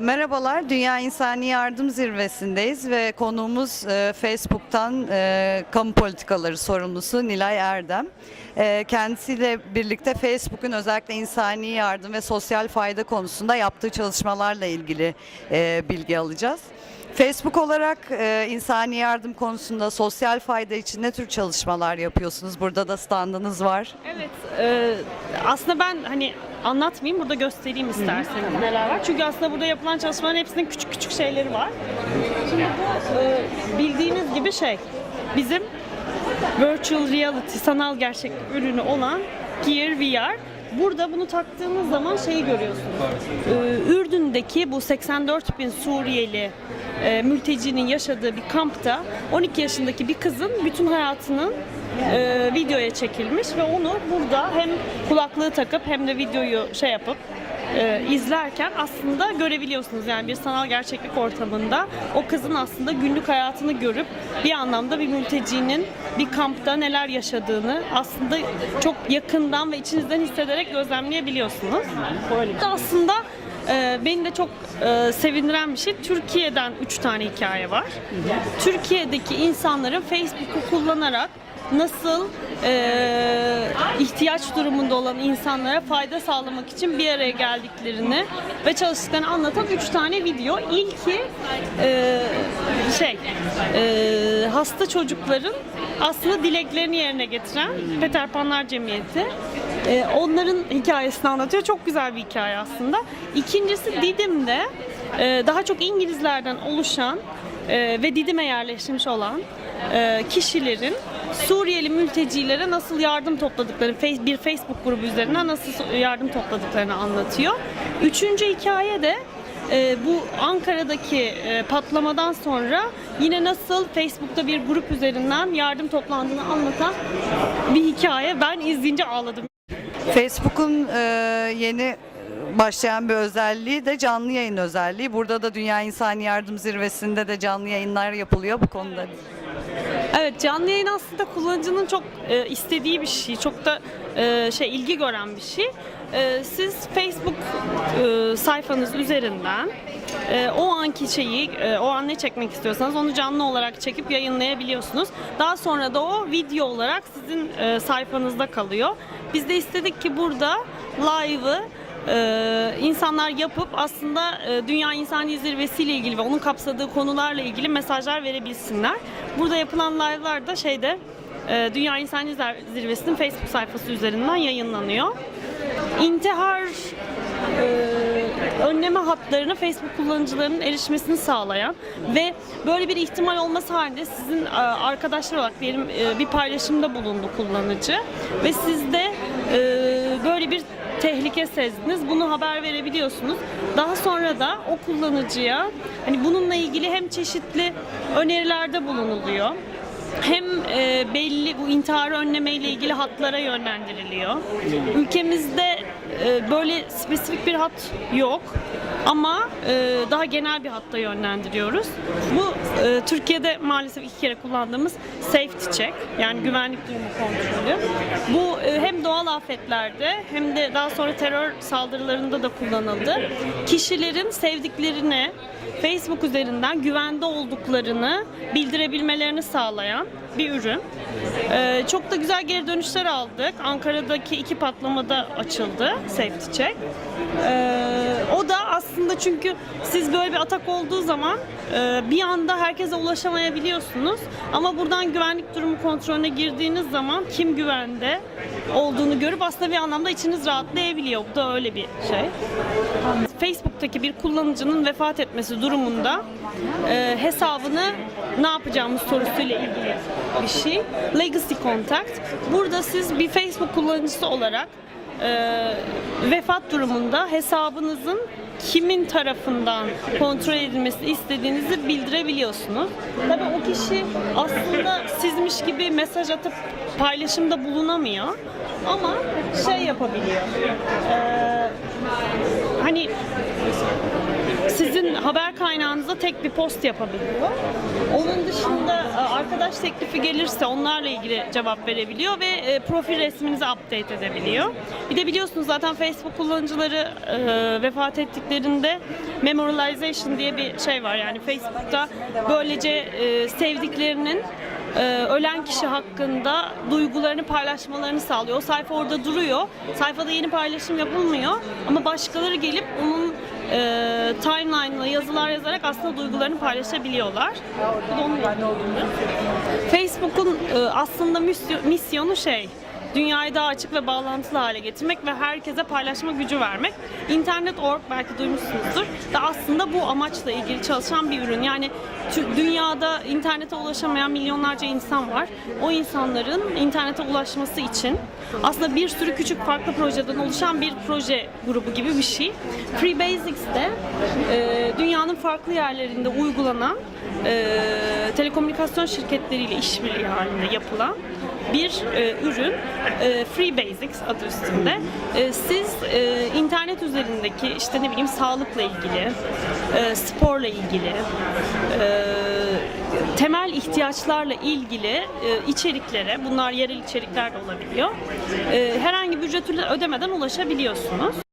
Merhabalar, Dünya İnsani Yardım Zirvesi'ndeyiz ve konuğumuz e, Facebook'tan e, kamu politikaları sorumlusu Nilay Erdem. E, kendisiyle birlikte Facebook'un özellikle insani yardım ve sosyal fayda konusunda yaptığı çalışmalarla ilgili e, bilgi alacağız. Facebook olarak e, insani yardım konusunda sosyal fayda için ne tür çalışmalar yapıyorsunuz? Burada da standınız var. Evet, e, aslında ben hani anlatmayayım, burada göstereyim isterseniz neler var. Çünkü aslında burada yapılan çalışmaların hepsinin küçük küçük şeyleri var. Şimdi bu e, bildiğiniz gibi şey, bizim virtual reality, sanal gerçeklik ürünü olan Gear VR. Burada bunu taktığınız zaman şeyi görüyorsunuz. Ee, Ürdün'deki bu 84 bin Suriyeli e, mültecinin yaşadığı bir kampta 12 yaşındaki bir kızın bütün hayatının e, videoya çekilmiş ve onu burada hem kulaklığı takıp hem de videoyu şey yapıp e, izlerken aslında görebiliyorsunuz yani bir sanal gerçeklik ortamında o kızın aslında günlük hayatını görüp bir anlamda bir mültecinin bir kampta neler yaşadığını aslında çok yakından ve içinizden hissederek gözlemleyebiliyorsunuz. Böyle. Aslında e, beni de çok e, sevindiren bir şey. Türkiye'den 3 tane hikaye var. Türkiye'deki insanların Facebook'u kullanarak nasıl e, ihtiyaç durumunda olan insanlara fayda sağlamak için bir araya geldiklerini ve çalıştıklarını anlatan üç tane video. İlki e, şey e, hasta çocukların aslında dileklerini yerine getiren Peter Panlar Cemiyeti. E, onların hikayesini anlatıyor. Çok güzel bir hikaye aslında. İkincisi Didim'de e, daha çok İngilizlerden oluşan e, ve Didim'e yerleşmiş olan kişilerin Suriyeli mültecilere nasıl yardım topladıklarını, face- bir Facebook grubu üzerinden nasıl yardım topladıklarını anlatıyor. Üçüncü hikaye de e, bu Ankara'daki e, patlamadan sonra yine nasıl Facebook'ta bir grup üzerinden yardım toplandığını anlatan bir hikaye. Ben izleyince ağladım. Facebook'un e, yeni başlayan bir özelliği de canlı yayın özelliği. Burada da Dünya İnsani Yardım Zirvesi'nde de canlı yayınlar yapılıyor bu konuda. Evet canlı yayın aslında kullanıcının çok e, istediği bir şey, çok da e, şey ilgi gören bir şey. E, siz Facebook e, sayfanız üzerinden e, o anki şeyi, e, o an ne çekmek istiyorsanız onu canlı olarak çekip yayınlayabiliyorsunuz. Daha sonra da o video olarak sizin e, sayfanızda kalıyor. Biz de istedik ki burada live'ı e, insanlar yapıp aslında e, Dünya İnsani Zirvesi ile ilgili ve onun kapsadığı konularla ilgili mesajlar verebilsinler. Burada yapılan live'lar da şeyde e, Dünya İnsani Zirvesi'nin Facebook sayfası üzerinden yayınlanıyor. İntihar e, önleme hatlarına Facebook kullanıcılarının erişmesini sağlayan ve böyle bir ihtimal olması halinde sizin e, arkadaşlar olarak diyelim e, bir paylaşımda bulundu kullanıcı ve siz de e, böyle bir tehlike sezdiniz. Bunu haber verebiliyorsunuz. Daha sonra da o kullanıcıya hani bununla ilgili hem çeşitli önerilerde bulunuluyor hem e, belli bu intiharı önleme ile ilgili hatlara yönlendiriliyor. Ülkemizde e, böyle spesifik bir hat yok ama daha genel bir hatta yönlendiriyoruz. Bu e, Türkiye'de maalesef iki kere kullandığımız safety check yani güvenlik durumu kontrolü. Bu e, hem doğal afetlerde hem de daha sonra terör saldırılarında da kullanıldı. Kişilerin sevdiklerine Facebook üzerinden güvende olduklarını bildirebilmelerini sağlayan bir ürün. Ee, çok da güzel geri dönüşler aldık. Ankara'daki iki patlamada açıldı Safety Check. Ee, o da aslında çünkü siz böyle bir atak olduğu zaman e, bir anda herkese ulaşamayabiliyorsunuz. Ama buradan güvenlik durumu kontrolüne girdiğiniz zaman kim güvende olduğunu görüp aslında bir anlamda içiniz rahatlayabiliyor. Bu da öyle bir şey. Facebook'taki bir kullanıcının vefat etmesi durumunda e, hesabını ne yapacağımız sorusuyla ilgili bir şey. Legacy Contact. Burada siz bir Facebook kullanıcısı olarak e, vefat durumunda hesabınızın kimin tarafından kontrol edilmesini istediğinizi bildirebiliyorsunuz. Tabii o kişi aslında sizmiş gibi mesaj atıp paylaşımda bulunamıyor ama şey yapabiliyor. E, hani haber kaynağınıza tek bir post yapabiliyor. Onun dışında e, arkadaş teklifi gelirse onlarla ilgili cevap verebiliyor ve e, profil resminizi update edebiliyor. Bir de biliyorsunuz zaten Facebook kullanıcıları e, vefat ettiklerinde memorialization diye bir şey var. Yani Facebook'ta böylece sevdiklerinin ölen kişi hakkında duygularını paylaşmalarını sağlıyor. O sayfa orada duruyor. Sayfada yeni paylaşım yapılmıyor ama başkaları gelip onun e, timeline'la yazılar yazarak aslında duygularını paylaşabiliyorlar. Bu da onun. Facebook'un e, aslında misyo- misyonu şey, dünyayı daha açık ve bağlantılı hale getirmek ve herkese paylaşma gücü vermek. İnternet.org belki duymuşsunuzdur da aslında bu amaçla ilgili çalışan bir ürün. Yani dünyada internete ulaşamayan milyonlarca insan var. O insanların internete ulaşması için aslında bir sürü küçük farklı projeden oluşan bir proje grubu gibi bir şey. Free Basics de e, dünyanın farklı yerlerinde uygulanan e, telekomünikasyon şirketleriyle işbirliği halinde yapılan bir e, ürün e, Free Basics adı üstünde. E, siz e, internet üzerindeki işte ne bileyim sağlıkla ilgili, e, sporla ilgili, e, temel ihtiyaçlarla ilgili e, içeriklere, bunlar yerel içerikler de olabiliyor, e, herhangi bir ücret ödemeden ulaşabiliyorsunuz.